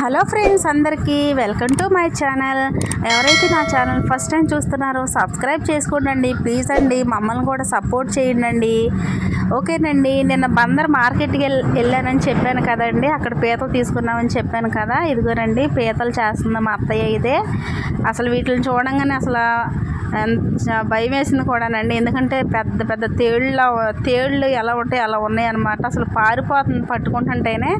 Hello friends అందరికీ welcome to my channel. ఎవరైతే నా ఛానల్ ఫస్ట్ టైం చూస్తున్నారో సబ్స్క్రైబ్ చేసుకోండి ప్లీజ్ అండి మమ్మల్ని కూడా సపోర్ట్ చేయండి ఓకేనండి నిన్న బందర్ మార్కెట్కి వెళ్ళి వెళ్ళానని చెప్పాను కదండి. అక్కడ పీతలు తీసుకున్నామని చెప్పాను కదా. ఇదిగోనండి పీతలు చేస్తుంది మా అత్తయ్య ఇదే. అసలు వీటిని చూడంగానే అసలు భయం వేసింది కూడానండి. ఎందుకంటే పెద్ద పెద్ద తేళ్ళ తేళ్ళు ఎలా ఉంటాయి అలా ఉన్నాయి అనమాట అసలు పారిపోతుంది పట్టుకుంటుంటేనే.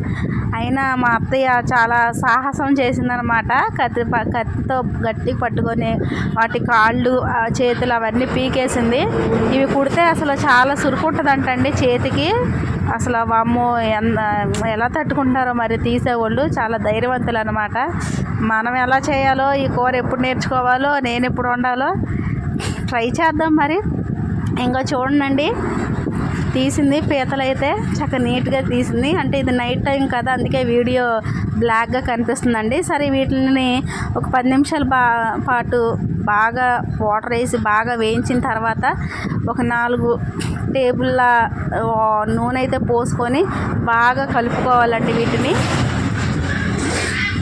అయినా మా అత్తయ్య చాలా సాహసం చేసిందనమాట కత్తి ప- కత్తితో గట్టి పట్టుకొని వాటి కాళ్ళు ఆ చేతులు అవన్నీ పీకేసింది. ఇవి కుడితే అసలు చాలా సురుకుంటుందంటండి చేతికి. అసలు వామ్మో ఎన్- ఎలా తట్టుకుంటారో మరి తీసేవాళ్ళు చాలా ధైర్యవంతులు అనమాట మనం ఎలా చేయాలో ఈ కూర ఎప్పుడు నేర్చుకోవాలో నేను ఎప్పుడు వండాలో ట్రై చేద్దాం మరి. ఇంకా చూడండి తీసింది పీతలు అయితే చక్కగా నీట్గా తీసింది. అంటే ఇది నైట్ టైం కదా అందుకే వీడియో బ్లాక్గా కనిపిస్తుందండి. సరే వీటిని ఒక పది నిమిషాల బా పాటు బాగా వాటర్ వేసి బాగా వేయించిన తర్వాత ఒక నాలుగు టేబుల్ల నూనె అయితే పోసుకొని బాగా కలుపుకోవాలండి వీటిని.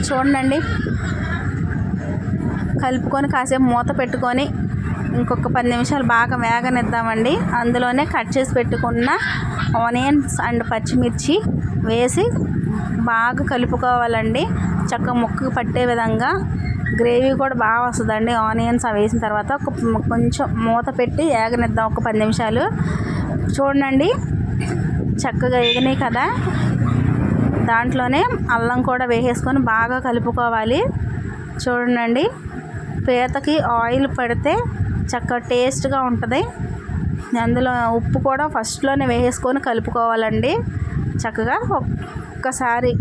చూడండి. కలుపుకొని కాసేపు మూత పెట్టుకొని ఇంకొక పది నిమిషాలు బాగా వేగనిద్దామండి. అందులోనే కట్ చేసి పెట్టుకున్న ఆనియన్స్ అండ్ పచ్చిమిర్చి వేసి బాగా కలుపుకోవాలండి. చక్క ముక్కకు పట్టే విధంగా గ్రేవీ కూడా బాగా వస్తుందండి ఆనియన్స్ అవి వేసిన తర్వాత ఒక కొంచెం మూత పెట్టి వేగనిద్దాం ఒక పది నిమిషాలు. చూడండి చక్కగా వేగినాయి కదా. దాంట్లోనే అల్లం కూడా వేసేసుకొని బాగా కలుపుకోవాలి. చూడండి పీతకి ఆయిల్ పడితే చక్కగా టేస్ట్గా ఉంటుంది. అందులో ఉప్పు కూడా ఫస్ట్లోనే వేసేసుకొని కలుపుకోవాలండి. చక్కగా ఒక్కసారి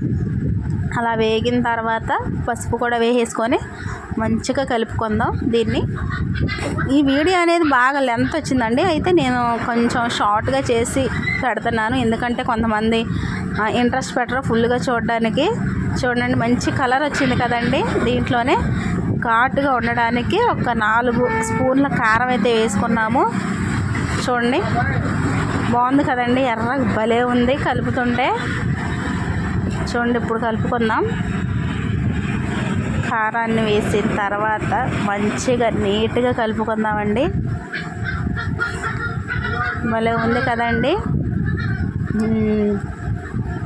అలా వేగిన తర్వాత పసుపు కూడా వేసేసుకొని మంచిగా కలుపుకుందాం దీన్ని. ఈ వీడియో అనేది బాగా లెంత్ వచ్చిందండి. అయితే నేను కొంచెం షార్ట్గా చేసి పెడుతున్నాను. ఎందుకంటే కొంతమంది ఇంట్రెస్ట్ పెట్టరు ఫుల్గా చూడడానికి. చూడండి మంచి కలర్ వచ్చింది కదండి దీంట్లోనే. ఘాటుగా ఉండడానికి ఒక నాలుగు స్పూన్ల కారం అయితే వేసుకున్నాము. చూడండి బాగుంది కదండి ఎర్ర భలే ఉంది కలుపుతుంటే. చూడండి ఇప్పుడు కలుపుకుందాం. కారాన్ని వేసిన తర్వాత మంచిగా నీట్గా కలుపుకుందామండి. భలే ఉంది కదండి.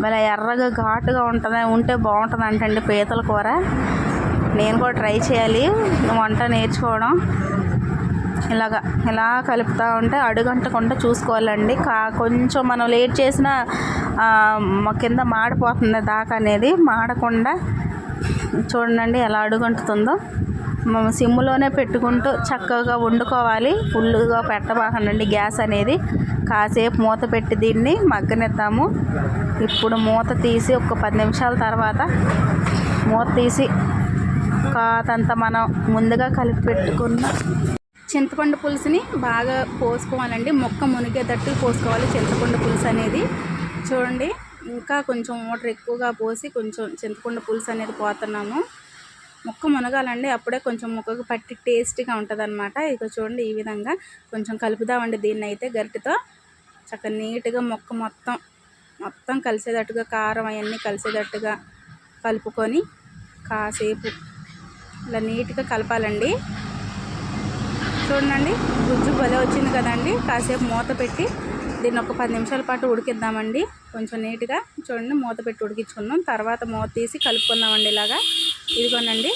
భలే ఎర్రగా ఘాటుగా ఉంటుంది. ఉంటే బాగుంటుంది అంటండి పీతల కూర. నేను కూడా ట్రై చేయాలి. వంట నేర్చుకోవడం. ఇలాగ ఇలా కలుపుతూ ఉంటే అడుగంటకుండా చూసుకోవాలండి. కా కొంచెం మనం లేట్ చేసిన కింద మాడిపోతుంది దాకా అనేది మాడకుండా చూడండి ఎలా అడుగంటుతుందో. సిమ్లోనే పెట్టుకుంటూ చక్కగా వండుకోవాలి. ఫుల్గా పెట్టబాకండి గ్యాస్ అనేది కాసేపు మూత పెట్టి దీన్ని మగ్గనిద్దాము. ఇప్పుడు మూత తీసి ఒక పది నిమిషాల తర్వాత మూత తీసి కాతంత మనం ముందుగా కలిపి పెట్టుకున్న చింతపండు పులుసుని బాగా పోసుకోవాలండి. మొక్క మునిగేటట్టు పోసుకోవాలి చింతపండు పులుసు అనేది. చూడండి ఇంకా కొంచెం వాటర్ ఎక్కువగా పోసి కొంచెం చింతపండు పులుసు అనేది పోతున్నాము ముక్క మునగాలండి అప్పుడే కొంచెం ముక్కకు పట్టి టేస్టీగా ఉంటుంది అనమాట ఇక చూడండి ఈ విధంగా కొంచెం కలుపుదామండి దీన్ని అయితే గరిటితో. చక్కగా నీట్గా మొక్క మొత్తం మొత్తం కలిసేటట్టుగా కారం అవన్నీ కలిసేటట్టుగా కలుపుకొని కాసేపు ఇలా నీట్గా కలపాలండి. చూడండి గుజ్జు భలే వచ్చింది కదండి. కాసేపు మూత పెట్టి దీన్ని ఒక పది నిమిషాల పాటు ఉడికిద్దామండి. కొంచెం నీట్గా చూడండి మూత పెట్టి ఉడికించుకుందాం తర్వాత మూత తీసి కలుపుకుందామండి ఇలాగా. ఇదిగోనండి.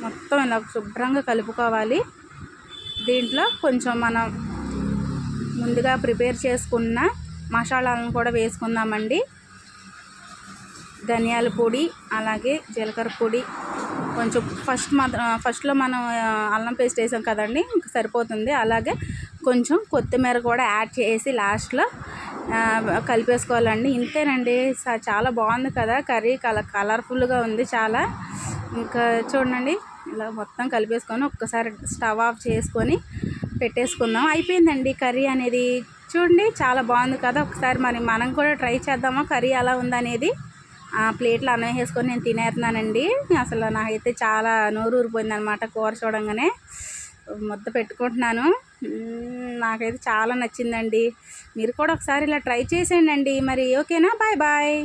మొత్తం ఇలా శుభ్రంగా కలుపుకోవాలి. దీంట్లో కొంచెం మనం ముందుగా ప్రిపేర్ చేసుకున్న మసాలాలను కూడా వేసుకుందామండి. ధనియాల పొడి అలాగే జీలకర్ర పొడి. కొంచెం ఫస్ట్ మాత్రం ఫస్ట్లో మనం అల్లం పేస్ట్ వేసాం కదండి ఇంకా సరిపోతుంది. అలాగే కొంచెం కొత్తిమీర కూడా యాడ్ చేసి లాస్ట్లో కలిపేసుకోవాలండి. ఇంతేనండి స- చాలా బాగుంది కదా కర్రీ కల కలర్ఫుల్గా ఉంది చాలా. ఇంకా చూడండి ఇలా మొత్తం కలిపేసుకొని ఒక్కసారి స్టవ్ ఆఫ్ చేసుకొని పెట్టేసుకుందాం. అయిపోయిందండి కర్రీ అనేది. చూడండి చాలా బాగుంది కదా. ఒకసారి మరి మనం కూడా ట్రై చేద్దామా? కర్రీ ఎలా ఉందనేది ఆ ప్లేట్లో అన్నం వేసుకొని నేను తినేస్తున్నానండి. అసలు నాకైతే చాలా నోరు ఊరిపోయింది అనమాట కూర చూడంగానే. ముద్ద పెట్టుకుంటున్నాను. నాకైతే చాలా నచ్చిందండి. మీరు కూడా ఒకసారి ఇలా ట్రై చేసేయండి. మరి ఓకేనా? Bye bye.